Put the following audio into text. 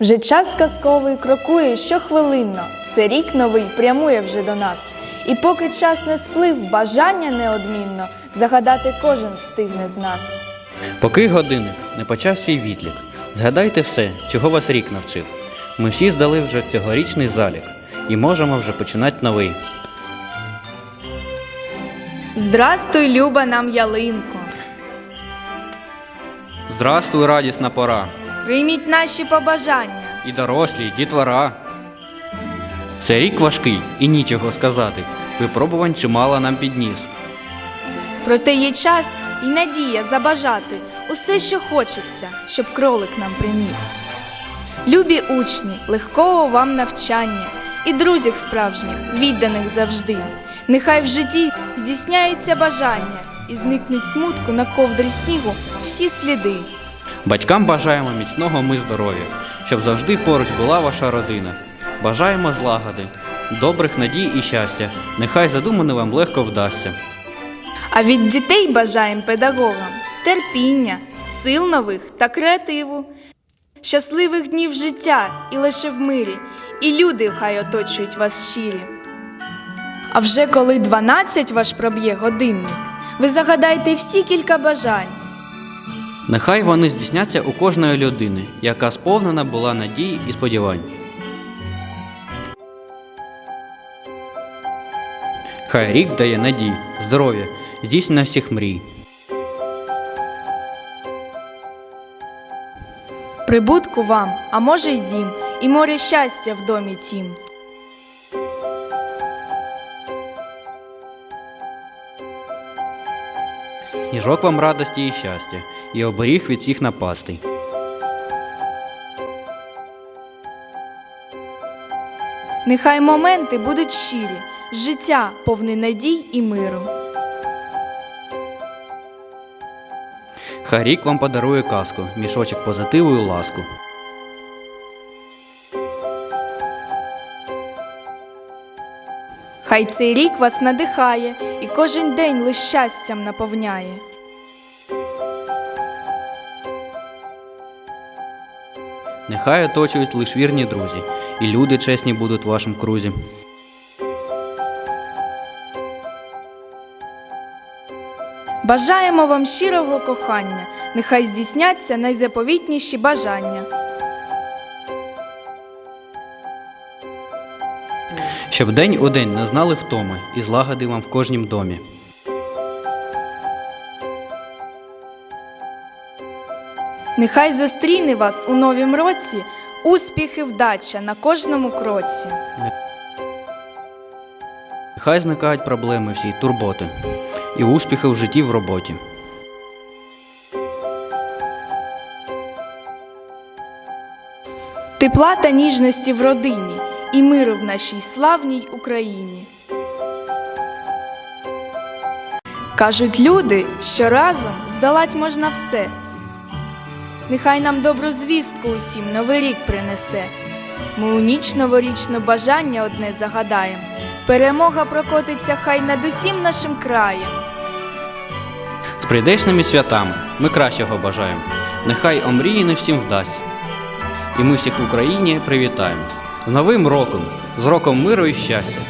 Вже час казковий крокує щохвилинно. Це рік новий прямує вже до нас. І поки час не сплив, бажання неодмінно загадати кожен встигне з нас. Поки годинник не почав свій відлік, згадайте все, чого вас рік навчив. Ми всі здали вже цьогорічний залік і можемо вже починати новий. Здрастуй, люба нам ялинко! Здрастуй, радісна пора, Прийміть наші побажання. і дорослі, і дітвора. Це рік важкий і нічого сказати. Випробувань чимало нам підніс. Проте є час і надія забажати усе, що хочеться, щоб кролик нам приніс. Любі учні, легкого вам навчання і друзів справжніх, відданих завжди. Нехай в житті здійсняються бажання і зникнуть смутку на ковдрі снігу всі сліди. Батькам бажаємо міцного ми здоров'я, щоб завжди поруч була ваша родина. Бажаємо злагоди, добрих надій і щастя. Нехай задумане вам легко вдасться. А від дітей бажаємо педагогам терпіння, сил нових та креативу, щасливих днів життя і лише в мирі, і люди хай оточують вас щирі. А вже коли 12 ваш проб'є годинник, ви загадайте всі кілька бажань. Нехай вони здійсняться у кожної людини, яка сповнена була надій і сподівань. Хай рік дає надій, здоров'я, здійснення всіх мрій. Прибутку вам, а може й дім, і море щастя в домі тім. Сніжок вам радості і щастя, і оберіг від всіх напастей. Нехай моменти будуть щирі, життя повне надій і миру. Хай рік вам подарує казку, мішочок позитиву і ласку. Хай цей рік вас надихає і кожен день лиш щастям наповняє. Нехай оточують лиш вірні друзі, і люди чесні будуть в вашому крузі. Бажаємо вам щирого кохання, нехай здійсняться найзаповітніші бажання. Щоб день у день не знали втоми і злагоди вам в кожнім домі. Нехай зустріне вас у новім році успіх і вдача на кожному кроці. Хай зникають проблеми всі, турботи, і успіхи в житті в роботі. Тепла та ніжності в родині і миру в нашій славній Україні. Кажуть люди, що разом здолать можна все. Нехай нам добру звістку усім новий рік принесе. Ми у ніч новорічну бажання одне загадаєм. Перемога прокотиться хай над усім нашим краєм. З прийдешними святами ми кращого бажаємо. Нехай омрії не всім вдасться. І ми всіх в Україні привітаємо. З Новим роком, з роком миру і щастя.